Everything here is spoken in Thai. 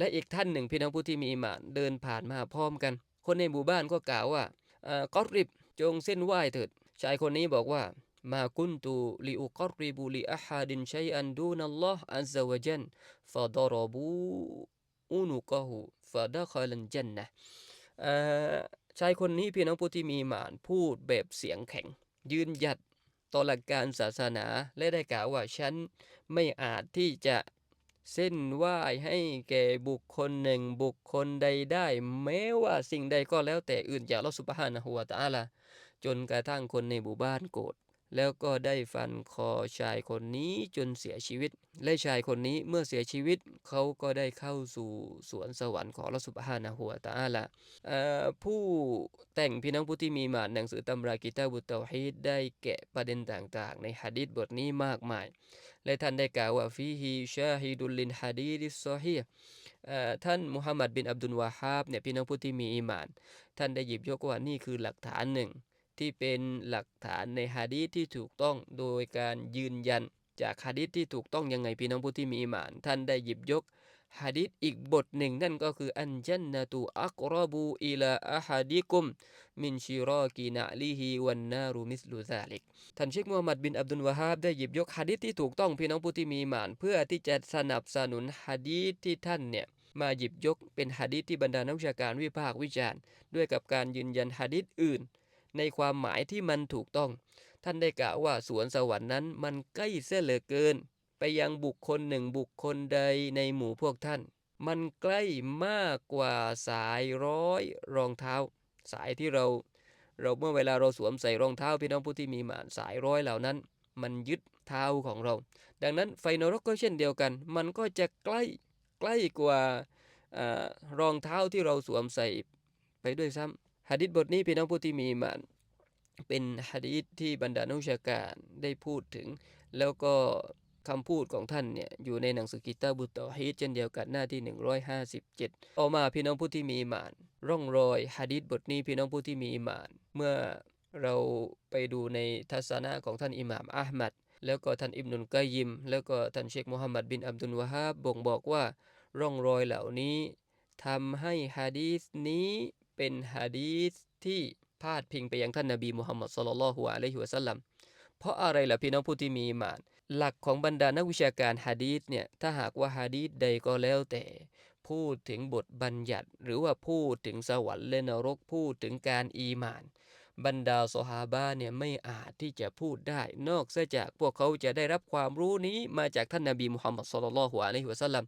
และอีกท่านหนึ่งพี่น้องผู้ที่มีอิหมานเดินผ่านมาพร้อมกัน คนในหมู่บ้านก็กล่าวว่ากอริบจงเส้นไหว้เถิด ชายคนนี้บอกว่ามากุนตูลิอุกอริบุลิอาฮัดินชัยอันดูนัลลอฮ์อัลซาวะจันฟะดารบูอุนุกะฮูฟะดะคอลันจันนะชายคนนี้พี่น้องผู้ที่มีหมานพูดแบบเสียงแข็ง ยืนหยัดต่อหลักการศาสนาและได้กล่าวว่าฉันไม่อาจที่จะ ส้นไหว้ให้แก่บุคคลหนึ่งบุคคลใดได้ แม้ว่าสิ่งใดก็แล้วแต่อื่นจากอัลลอฮฺสุบฮานะฮูวะตะอาลาจนกระทั่งคนในหมู่บ้านโกรธ แล้วก็ได้ฟันคอชายคนนี้จนเสียชีวิต และชายคนนี้เมื่อเสียชีวิตเขาก็ได้เข้าสู่สวนสวรรค์ของอัสุบฮานะฮูวตะอาลาเอ่อผู้แต่งพี่น้องผู้ที่มีหมานหนังสือตำรากิตาบุตเตฮีดได้แกะประเด็นต่างๆ ในหะดีษบทนี้มากมาย และท่านได้กล่าวว่าฟีฮีชาฮิดุลลินฮะดีดิซอฮีท่านมุฮัมมัดบินอับดุลวาฮาบเนี่ยพี่น้องผู้ที่มีอีหมาน ท่านได้หยิบยกว่านี่คือหลักฐานหนึ่ง ที่เป็นหลักฐานในฮะดีษที่ถูกต้องโดยการยืนยันจากฮะดีษที่ถูกต้องยังไงพี่น้องผู้ที่มีอีหมาน ท่านได้หยิบยกฮะดีษอีกบทหนึ่งนั่นก็คืออันจันนะตูอักรบูอิลาอะฮัดิกุม มินชิรอกีนะลีฮีวันนารูมิสลูซาลิกท่านเชคมูฮัมหมัดบินอับดุลวาฮาบได้หยิบยกฮะดีษที่ถูกต้องพี่น้องผู้ที่มีหมาน เพื่อที่จะสนับสนุนฮะดีษที่ท่านเนี่ยมาหยิบยกเป็นฮะดีษที่บรรดานักวิชาการวิพากษ์วิจารณ์ ด้วยกับการยืนยันฮะดีษอื่น ในความหมายที่มันถูกต้อง ท่านได้กล่าวว่าสวนสวรรค์นั้นมันใกล้เสียเหลือเกิน ไปยังบุคคลหนึ่งบุคคลใดในหมู่พวกท่าน มันใกล้มากกว่าสายร้อยรองเท้า สายที่เรา เราเมื่อเวลาเราสวมใส่รองเท้าพี่น้องผู้ที่มีหมานสายร้อยเหล่านั้น มันยึดเท้าของเรา ดังนั้นไฟนรกก็เช่นเดียวกัน มันก็จะใกล้ใกล้กว่าอารองเท้าที่เราสวมใส่ไปด้วยซ้ำ หะดิษบทนี้พี่น้องผู้ที่มีมานเป็นหะดีษที่บรรดานักวิชาการได้พูดถึง แล้วก็คำพูดของท่านเนี่ยอยู่ในหนังสือกิตาบุตตอฮีดเช่นเดียวกันหน้าที่ 157ต่อมาพี่น้องผู้ที่มีมาน ร่องรอยหะดีษบทนี้พี่น้องผู้ที่มีมาน เมื่อเราไปดูในทัศนะของท่านอิหม่ามอัลมัดแล้วก็ท่านอิบนุลกอยยิม แล้วก็ท่านเชคมุฮัมมัดบินอับดุลวะฮาบบ่งบอกว่าร่องรอยเหล่านี้ทำให้ฮะดีษนี้ เป็นฮะดีษที่พาดพิงไปยังท่านนบีมุฮัมมัดศ็อลลัลฮุอะลัยฮิวะซัลลัมเพราะอะไรล่ะพี่น้องผู้ที่มีอิหมาน หลักของบรรดานักวิชาการฮะดีษเนี่ยถ้าหากว่าฮะดีษใดก็แล้วแต่ พูดถึงบทบัญญัติ หรือว่าพูดถึงสวรรค์และนรกพูดถึงการอีมาน บรรดาสหาบะเนี่ยไม่อาจที่จะพูดได้ นอกเสียจากพวกเขาจะได้รับความรู้นี้มาจากท่านนบีมุฮัมมัดศ็อลลัลฮุอะลัยฮิวะซัลลัม